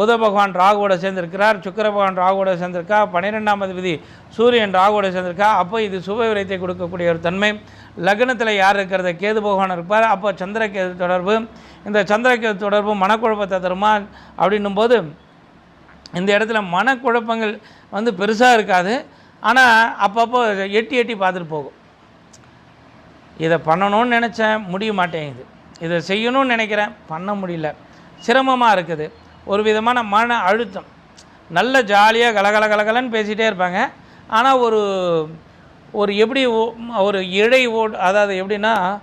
புத பகவான் ராகுவோட சேர்ந்திருக்கிறார் சுக்கர பகவான் ராகுவோட சேர்ந்திருக்கா பன்னிரெண்டாம் விதி சூரியன் ராகுவோட சேர்ந்திருக்கா அப்போ இது சுப விரயத்தை கொடுக்கக்கூடிய ஒரு தன்மை. லக்னத்தில் யார் இருக்கிறத? கேது பகவான் இருப்பார். அப்போ சந்திரகேது தொடர்பு. இந்த சந்திரகேது தொடர்பு மனக்குழப்பத்தை தருமா அப்படின்னும் போது இந்த இடத்துல மனக்குழப்பங்கள் வந்து பெருசாக இருக்காது. ஆனால் அப்பப்போ எட்டி எட்டி பார்த்துட்டு போகும். இதை பண்ணணும்னு நினச்சேன் முடிய மாட்டேங்குது. இதை செய்யணும்னு நினைக்கிறேன் பண்ண முடியல. சிரமமாக இருக்குது. ஒரு விதமான மன அழுத்தம். நல்ல ஜாலியாக கலகல கலகலன்னு பேசிகிட்டே இருப்பாங்க. ஆனால் ஒரு ஒரு எப்படி ஓ- ஒரு இழை ஓட் அதாவது எப்படின்னா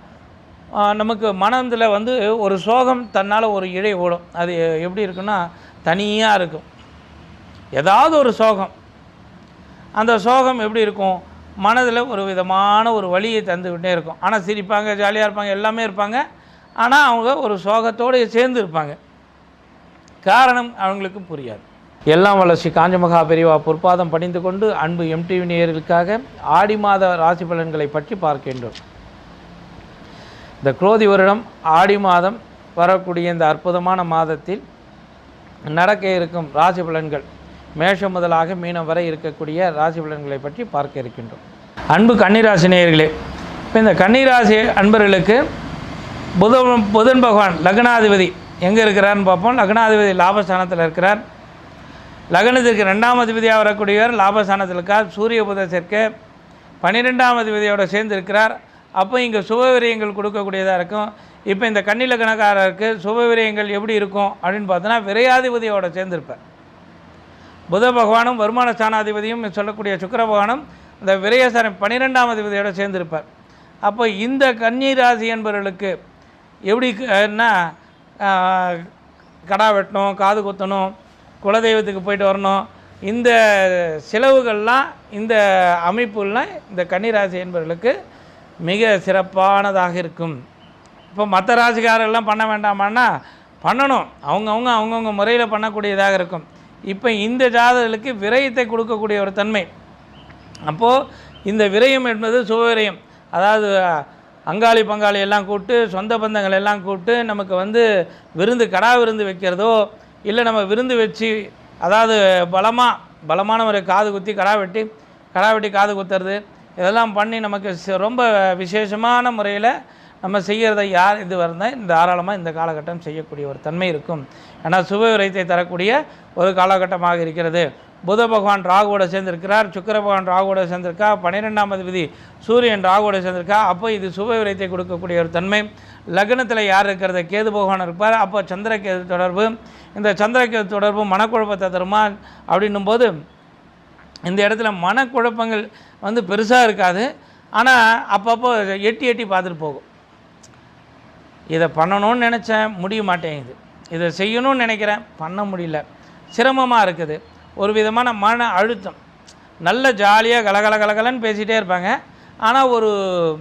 நமக்கு மனதில் வந்து ஒரு சோகம் தன்னால் ஒரு இழை ஓடும். அது எப்படி இருக்குன்னா தனியாக இருக்கும். ஏதாவது ஒரு சோகம். அந்த சோகம் எப்படி இருக்கும்? மனதில் ஒரு விதமான ஒரு வழியை தந்துக்கிட்டே இருக்கும். ஆனால் சிரிப்பாங்க ஜாலியாக இருப்பாங்க எல்லாமே இருப்பாங்க. ஆனால் அவங்க ஒரு சோகத்தோடு சேர்ந்து இருப்பாங்க. காரணம் அவங்களுக்கு புரியாது. எல்லாம் வளர்ச்சி காஞ்சமகா பெரியவா பொற்பாதம் பணிந்து கொண்டு அன்பு எம்டிவி நேயர்களுக்காக ஆடி மாத ராசி பலன்களை பற்றி பார்க்கின்றோம். இந்த குரோதி வருடம் ஆடி மாதம் வரக்கூடிய இந்த அற்புதமான மாதத்தில் நடக்க இருக்கும் ராசி பலன்கள் மேஷம் முதலாக மீனம் வரை இருக்கக்கூடிய ராசி பலன்களை பற்றி பார்க்க இருக்கின்றோம். அன்பு கன்னிராசி நேயர்களே இப்போ இந்த கன்னிராசி அன்பர்களுக்கு புதன் புதன் பகவான் லக்னாதிபதி எங்கே இருக்கிறார்னு பார்ப்போம். லக்னாதிபதி லாபஸ்தானத்தில் இருக்கிறார். லக்னத்திற்கு ரெண்டாம் அதிபதியாக வரக்கூடியவர் லாபஸ்தானத்தில் இருக்கார். சூரிய புத சேர்க்கை பன்னிரெண்டாம் அதிபதியோடு சேர்ந்து இருக்கிறார். அப்போ இங்கே சுபவிரயங்கள் கொடுக்கக்கூடியதாக இருக்கும். இப்போ இந்த கன்னி லக்னக்காரருக்கு சுபவிரயங்கள் எப்படி இருக்கும் அப்படின்னு பார்த்தோன்னா விரையாதிபதியோட சேர்ந்திருப்பார். புத பகவானும் வருமான ஸ்தானாதிபதியும் சொல்லக்கூடிய சுக்கர பகவானும் இந்த விரயசாரம் பன்னிரெண்டாம் அதிபதியோடு சேர்ந்திருப்பார். அப்போ இந்த கன்னி ராசி என்பவர்களுக்கு எப்படி என்ன கடா வெட்டணும் காது குத்தணும் குலதெய்வத்துக்கு போயிட்டு வரணும். இந்த செலவுகள்லாம் இந்த அமைப்புலாம் இந்த கன்னிராசி என்பவர்களுக்கு மிக சிறப்பானதாக இருக்கும். இப்போ மற்ற ராசிக்காரெல்லாம் பண்ண வேண்டாமான்னா பண்ணணும். அவங்கவுங்க அவங்கவுங்க முறையில் பண்ணக்கூடியதாக இருக்கும். இப்போ இந்த ஜாதகர்களுக்கு விரயத்தை கொடுக்கக்கூடிய ஒரு தன்மை. அப்போது இந்த விரயம் என்பது சுபவிரயம் அதாவது அங்காளி பங்காளி எல்லாம் கூப்பிட்டு சொந்த பந்தங்கள் எல்லாம் கூப்பிட்டு நமக்கு வந்து விருந்து கடா விருந்து வைக்கிறதோ இல்லை நம்ம விருந்து வச்சு அதாவது பலமாக பலமான ஒரு காது குத்தி கடா வெட்டி கடா வெட்டி காது குத்துறது இதெல்லாம் பண்ணி நமக்கு ரொம்ப விசேஷமான முறையில் நம்ம செய்கிறத யார் இது வந்தால் இந்த தாராளமாக இந்த காலகட்டம் செய்யக்கூடிய ஒரு தன்மை இருக்கும். ஏன்னா சுப விரயத்தை தரக்கூடிய ஒரு காலகட்டமாக இருக்கிறது. புத பகவான் ராகுவோட சேர்ந்திருக்கிறார் சுக்கர பகவான் ராகுவோட சேர்ந்திருக்கா பன்னிரெண்டாம் அதிபதி சூரியன் ராகுவோட சேர்ந்திருக்கா அப்போ இது சுப விரயத்தை கொடுக்கக்கூடிய ஒரு தன்மை. லக்னத்தில் யார் இருக்கிறத? கேது பகவான் இருப்பார். அப்போ சந்திரகேது தொடர்பு. இந்த சந்திரகேது தொடர்பு மனக்குழப்பத்தை தருமா? அப்படின்னும் போது இந்த இடத்துல மனக்குழப்பங்கள் வந்து பெருசாக இருக்காது. ஆனால் அப்பப்போ எட்டி எட்டி பார்த்துட்டு போகும். இதை பண்ணணும்னு நினச்சேன் முடிய மாட்டேங்குது. இதை செய்யணும்னு நினைக்கிறேன் பண்ண முடியல. சிரமமாக இருக்குது. ஒரு விதமான மன அழுத்தம். நல்ல ஜாலியாக கலகல கலகலன்னு பேசிகிட்டே இருப்பாங்க. ஆனால் ஒரு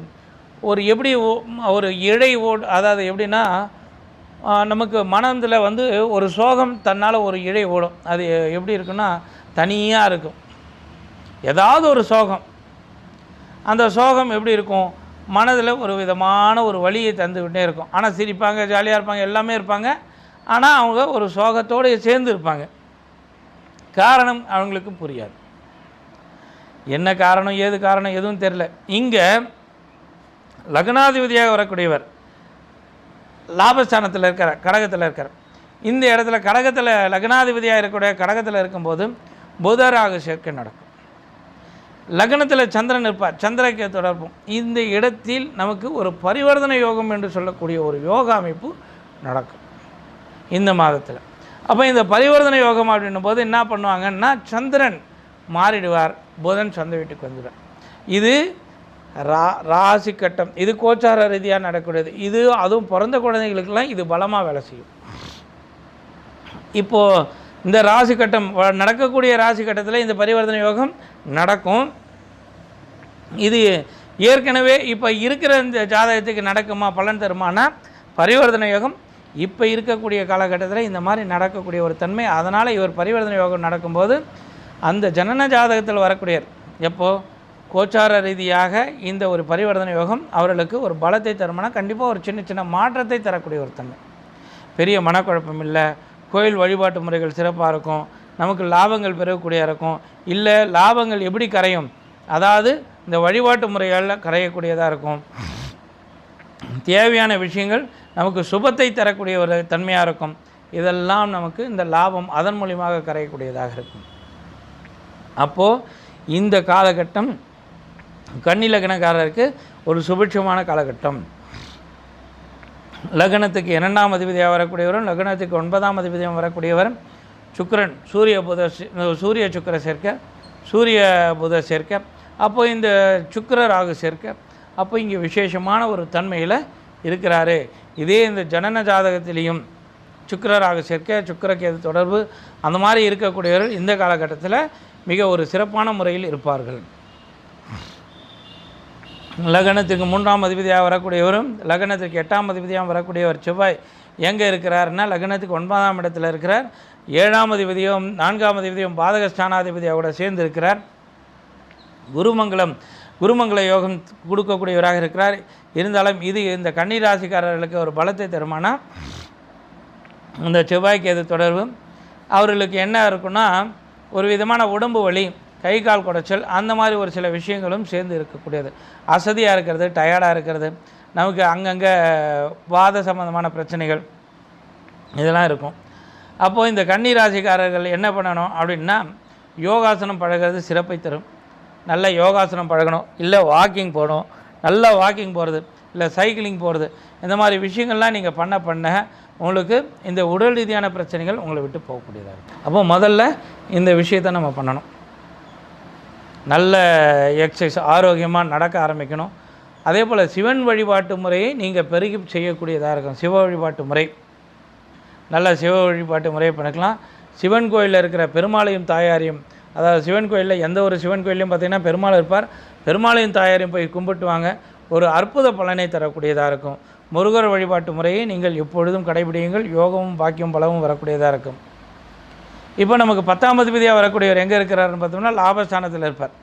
ஒரு எப்படி ஓ- ஒரு இழை ஓட் அதாவது எப்படின்னா நமக்கு மனதில் வந்து ஒரு சோகம் தன்னால் ஒரு இழை ஓடும். அது எப்படி இருக்குன்னா தனியாக இருக்கும். ஏதாவது ஒரு சோகம். அந்த சோகம் எப்படி இருக்கும்? மனதில் ஒரு விதமான ஒரு வழியை தந்துக்கிட்டே இருக்கும். ஆனால் சிரிப்பாங்க ஜாலியாக இருப்பாங்க எல்லாமே இருப்பாங்க. ஆனால் அவங்க ஒரு சோகத்தோடு சேர்ந்து இருப்பாங்க. காரணம் அவங்களுக்கு புரியாது. என்ன காரணம் ஏது காரணம் எதுவும் தெரில இங்கே லக்னாதிபதியாக வரக்கூடியவர் லாபஸ்தானத்தில் இருக்கிற கடகத்தில் இருக்கிற இந்த இடத்துல கடகத்தில் லக்னாதிபதியாக இருக்கக்கூடிய கடகத்தில் இருக்கும்போது புதராக சேர்க்கை நடக்கும். லக்னத்தில் சந்திரன் இருப்பார் சந்திரக்கு தொடர்பும் இந்த இடத்தில் நமக்கு ஒரு பரிவர்த்தனை யோகம் என்று சொல்லக்கூடிய ஒரு யோக அமைப்பு நடக்கும். இந்த மாதத்தில். அப்போ இந்த பரிவர்த்தனை யோகம் அப்படின்னும் போது என்ன பண்ணுவாங்கன்னா சந்திரன் மாறிடுவார். புதன் சொந்த வீட்டுக்கு வந்துடுவார். இது ரா ராசி கட்டம். இது கோச்சார ரீதியாக நடக்கூடியது இது அதுவும் பிறந்த குழந்தைகளுக்கெல்லாம் இது பலமாக வேலை செய்யும். இப்போது இந்த ராசி கட்டம் நடக்கக்கூடிய ராசி கட்டத்தில் இந்த பரிவர்த்தனை யோகம் நடக்கும். இது ஏற்கனவே இப்போ இருக்கிற இந்த ஜாதகத்துக்கு நடக்குமா பலன் தருமானா பரிவர்த்தனை யோகம் இப்போ இருக்கக்கூடிய காலகட்டத்தில் இந்த மாதிரி நடக்கக்கூடிய ஒரு தன்மை அதனால் இவர் பரிவர்த்தனை யோகம் நடக்கும்போது அந்த ஜனன ஜாதகத்தில் வரக்கூடிய எப்போ? கோச்சார ரீதியாக இந்த ஒரு பரிவர்த்தனை யோகம் அவர்களுக்கு ஒரு பலத்தை தருமானா கண்டிப்பாக ஒரு சின்ன சின்ன மாற்றத்தை தரக்கூடிய ஒரு தன்மை. பெரிய மனக்குழப்பம் இல்லை கோயில் வழிபாட்டு முறைகள் சிறப்பாக இருக்கும் நமக்கு லாபங்கள் பெறக்கூடிய இருக்கும் இல்லை லாபங்கள் எப்படி கரையும்? அதாவது இந்த வழிபாட்டு முறைகளில் கரையக்கூடியதாக இருக்கும். தேவையான விஷயங்கள் நமக்கு சுபத்தை தரக்கூடிய ஒரு தன்மையாக இருக்கும். இதெல்லாம் நமக்கு இந்த லாபம் அதன் மூலியமாக கரையக்கூடியதாக இருக்கும். அப்போது இந்த காலகட்டம் கன்னி லக்னக்காரருக்கு ஒரு சுபிட்சமான காலகட்டம். லக்னத்துக்கு இரண்டாம் அதிபதியாக வரக்கூடியவரும் லக்னத்துக்கு ஒன்பதாம் அதிபதியாக வரக்கூடியவரும் சுக்கரன் சூரிய புத சூரிய சுக்கிர சேர்க்க சூரிய புத சேர்க்க அப்போது இந்த சுக்கர ராகு சேர்க்க அப்போ இங்கே விசேஷமான ஒரு தன்மையில் இருக்கிறாரு. இதே இந்த ஜனன ஜாதகத்திலையும் சுக்கரராக சேர்க்க சுக்கரக்கேது தொடர்பு அந்த மாதிரி இருக்கக்கூடியவர்கள் இந்த காலகட்டத்தில் மிக ஒரு சிறப்பான முறையில் இருப்பார்கள். லக்னத்துக்கு மூன்றாம் அதிபதியாக வரக்கூடியவரும் லக்னத்திற்கு எட்டாம் அதிபதியாக வரக்கூடியவர் செவ்வாய் எங்கே இருக்கிறாருன்னா லக்னத்துக்கு ஒன்பதாம் இடத்துல இருக்கிறார். ஏழாம் அதிபதியும் நான்காம் அதிபதியும் பாதகஸ்தானாதிபதியாக கூட சேர்ந்து இருக்கிறார் குருமங்கலம் குருமங்கள யோகம் கொடுக்கக்கூடியவராக இருக்கிறார். இருந்தாலும் இது இந்த கன்னி ராசிக்காரர்களுக்கு ஒரு பலத்தை தருமானா? இந்த செவ்வாய்க்கு எது தொடர்பு அவர்களுக்கு என்ன இருக்குன்னா ஒரு விதமான உடம்பு வலி கை கால் குடைச்சல் அந்த மாதிரி ஒரு சில விஷயங்களும் சேர்ந்து இருக்கக்கூடியது. அசதியாக இருக்கிறது டயர்டாக இருக்கிறது நமக்கு அங்கங்கே வாத சம்பந்தமான பிரச்சனைகள் இதெல்லாம் இருக்கும். அப்போது இந்த கன்னி ராசிக்காரர்கள் என்ன பண்ணணும் அப்படின்னா யோகாசனம் பழகிறது சிறப்பை தரும். நல்ல யோகாசனம் பழகணும் இல்லை வாக்கிங் போகணும் நல்ல வாக்கிங் போகிறது இல்லை சைக்கிளிங் போகிறது இந்த மாதிரி விஷயங்கள்லாம் நீங்கள் பண்ண பண்ண உங்களுக்கு இந்த உடல் ரீதியான பிரச்சனைகள் உங்களை விட்டு போகக்கூடியதாக இருக்கும் அப்போ முதல்ல இந்த விஷயத்தை நம்ம பண்ணணும். நல்ல எக்ஸசைஸ் ஆரோக்கியமாக நடக்க ஆரம்பிக்கணும். அதே போல் சிவன் வழிபாட்டு முறையை நீங்கள் பெருகி செய்யக்கூடியதாக இருக்கும். சிவ வழிபாட்டு முறை. நல்ல சிவ வழிபாட்டு முறையை பண்ணிக்கலாம் சிவன் கோயிலில் இருக்கிற பெருமாளையும் தாயாரையும் அதாவது சிவன் கோயிலில் எந்த ஒரு சிவன் கோயிலையும் பார்த்தீங்கன்னா பெருமாள் இருப்பார். பெருமாளையும் தாயாரையும் போய் கும்பிட்டு வாங்க ஒரு அற்புத பலனை தரக்கூடியதாக இருக்கும். முருகர் வழிபாட்டு முறையை நீங்கள் எப்பொழுதும் கடைபிடியுங்கள். யோகமும் பாக்கியம் பலமும் வரக்கூடியதாக இருக்கும். இப்போ நமக்கு பத்தாம் அதிபதியாக வரக்கூடியவர் எங்கே இருக்கிறாருன்னு பார்த்தோம்னா லாபஸ்தானத்தில் இருப்பார்.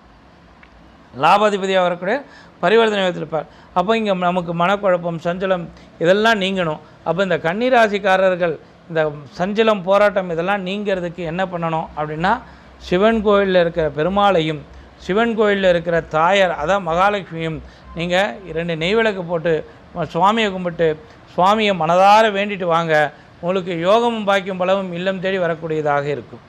லாபாதிபதியாக வரக்கூடிய பரிவர்த்தனை வைத்திருப்பார் இருப்பார். அப்போ இங்கே நமக்கு மனக்குழப்பம் சஞ்சலம் இதெல்லாம் நீங்கணும். அப்போ இந்த கன்னிராசிக்காரர்கள் இந்த சஞ்சலம் போராட்டம் இதெல்லாம் நீங்கிறதுக்கு என்ன பண்ணணும் அப்படின்னா சிவன் கோயிலில் இருக்கிற பெருமாளையும் சிவன் கோயிலில் இருக்கிற தாயார் அதான் மகாலட்சுமியும் நீங்கள் இரண்டு நெய்விளக்கு போட்டு சுவாமியை கும்பிட்டு சுவாமியை மனதார வேண்டிட்டு வாங்க. உங்களுக்கு யோகமும் பாக்கியம் பலவும் இல்லம் தேடி வரக்கூடியதாக இருக்கும்.